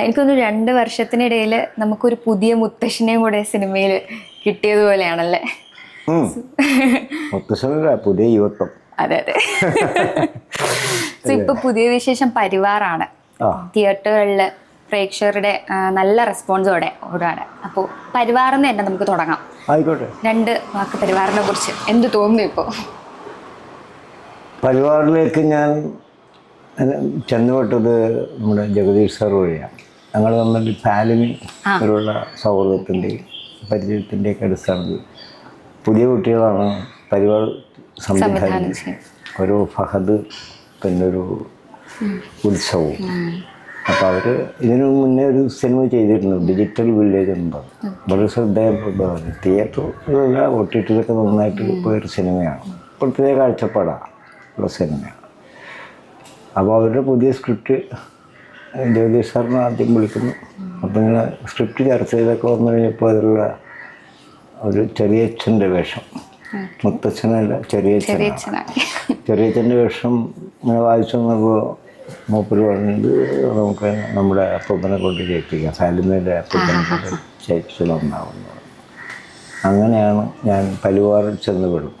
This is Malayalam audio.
എനിക്കൊന്ന് രണ്ട് വർഷത്തിനിടയിൽ നമുക്കൊരു പുതിയ മുത്തശ്ശനെയും കൂടെ സിനിമയിൽ കിട്ടിയതുപോലെയാണല്ലേ? മുത്തശ്ശനല്ല പുതിയ യുവത്വം. അതെ അതെ. ഇപ്പൊ പുതിയ വിശേഷം പരിവാറാണ്. തിയേറ്ററുകളിൽ തിയേറ്ററുകളിൽ പ്രേക്ഷകരുടെ നല്ല റെസ്പോൺസോടെ ഓടാണ് അപ്പോൾ പരിവാറിന്ന് തന്നെ നമുക്ക് തുടങ്ങാം. ആയിക്കോട്ടെ. രണ്ട് വാക്ക് പരിവാറിനെ കുറിച്ച്. എന്ത് തോന്നുന്നു ഇപ്പോൾ പരിവാറിലേക്ക് ഞാൻ ചെന്നുപെട്ടത് നമ്മുടെ ജഗദീഷ് സാർ വഴിയാണ് ഞങ്ങൾ തമ്മിൽ ഫാലിമി ഒരുള്ള സൗഹൃദത്തിന്റെയും പരിചയത്തിന്റെയൊക്കെ അടിസ്ഥാനത്തിൽ പുതിയ കുട്ടികളാണ് പരിപാടി സംവിധാനം ഒരു ഫഹദ് പിന്നെ ഒരു ഉത്സവവും അപ്പോൾ അവർ ഇതിനു മുന്നേ ഒരു സിനിമ ചെയ്തിരുന്നു ഡിജിറ്റൽ വില്ലേജ് എന്ന് പറഞ്ഞു. വളരെ ശ്രദ്ധേയപ്പെട്ടതാണ്. തിയേറ്ററിലല്ല ഒ ടി ടിയിലൊക്കെ നന്നായിട്ട് പോയൊരു സിനിമയാണ്. പ്രത്യേക കാഴ്ചപ്പാടാണ് ഉള്ള സിനിമയാണ്. അപ്പോൾ അവരുടെ പുതിയ സ്ക്രിപ്റ്റ് ജഗദീഷ് സാറിനെ ആദ്യം വിളിക്കുന്നു. അപ്പോൾ ഇങ്ങനെ സ്ക്രിപ്റ്റ് ചർച്ച ചെയ്തൊക്കെ വന്നു കഴിഞ്ഞപ്പോൾ അതിലുള്ള ഒരു ചെറിയച്ഛന്റെ വേഷം. മുത്തച്ഛനല്ല ചെറിയച്ഛൻ ചെറിയച്ഛന്റെ വേഷം ഇങ്ങനെ വായിച്ചു വന്നപ്പോൾ മൂപ്പര് പറഞ്ഞത് നമുക്ക് നമ്മുടെ അപ്പൂപ്പനെ കൊണ്ട് ചേപ്പിക്കാം സാലിമേന്റെ അപ്പൂപ്പനെ കൊണ്ട് ചെയ്യിപ്പിച്ചതൊന്നാവുന്നു അങ്ങനെയാണ് ഞാൻ പലുവാറിൽ ചെന്ന് വിടും